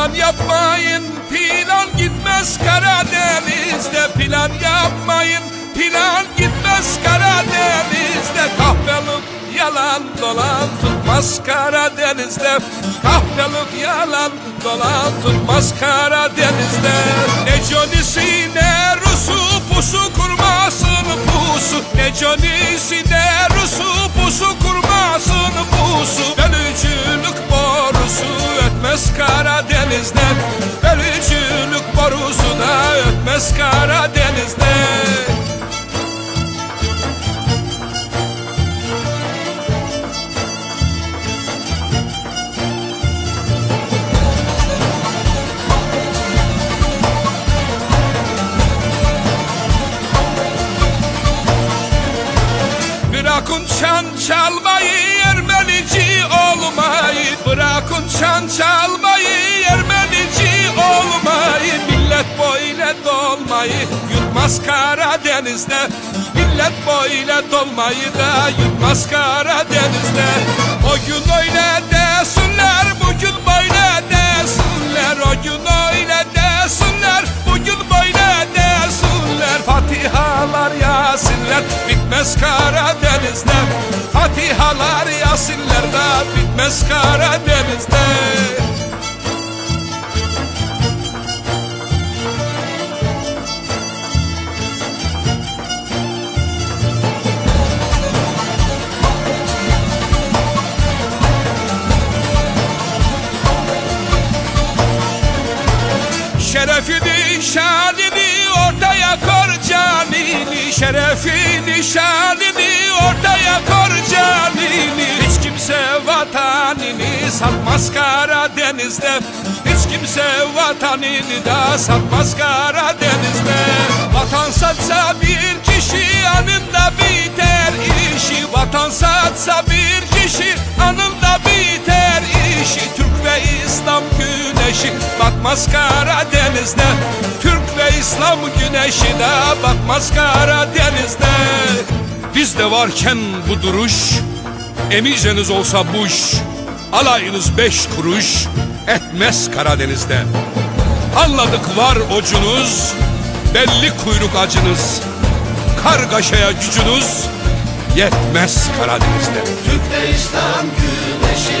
Plan yapmayın plan gitmez Karadeniz'de. Plan yapmayın plan gitmez Karadeniz'de. Kahpelik yalan dolan tutmaz Karadeniz'de. Kahpelik yalan dolan tutmaz Karadeniz'de. Ne Johnny'si ne Rus'u pusu kurmasın pusu. Ne Johnny'si ne Rus'u pusu ötmez Karadeniz'de. Bırakın çan çalmayı Ermenici olmayı. Bırakın çan çalmayı dolmayı Yutmaz Karadeniz'de. Millet böyle dolmayı da Yutmaz Karadeniz'de. O gün öyle desinler Bugün böyle desinler. O gün öyle desinler Bugün böyle desinler. Fatihalar yasinler Bitmez Karadeniz'de. Fatihalar yasinler da Bitmez Karadeniz'de Şerefini şanını ortaya kor canini. Şerefini şanını ortaya kor canini. Hiç kimse vatanını satmaz Karadeniz'de. Hiç kimse vatanını da satmaz Karadeniz'de. Vatan satsa bir kişi anında biter işi. Vatan satsa bir batmaz Karadeniz'de Türk ve İslam güneşi de batmaz Karadeniz'de Bizde varken bu duruş Emiceniz olsa buş Alayınız beş kuruş Etmez Karadeniz'de. Anladık var ocunuz Belli kuyruk acınız Kargaşaya gücünüz Yetmez Karadeniz'de. Türk ve İslam güneşi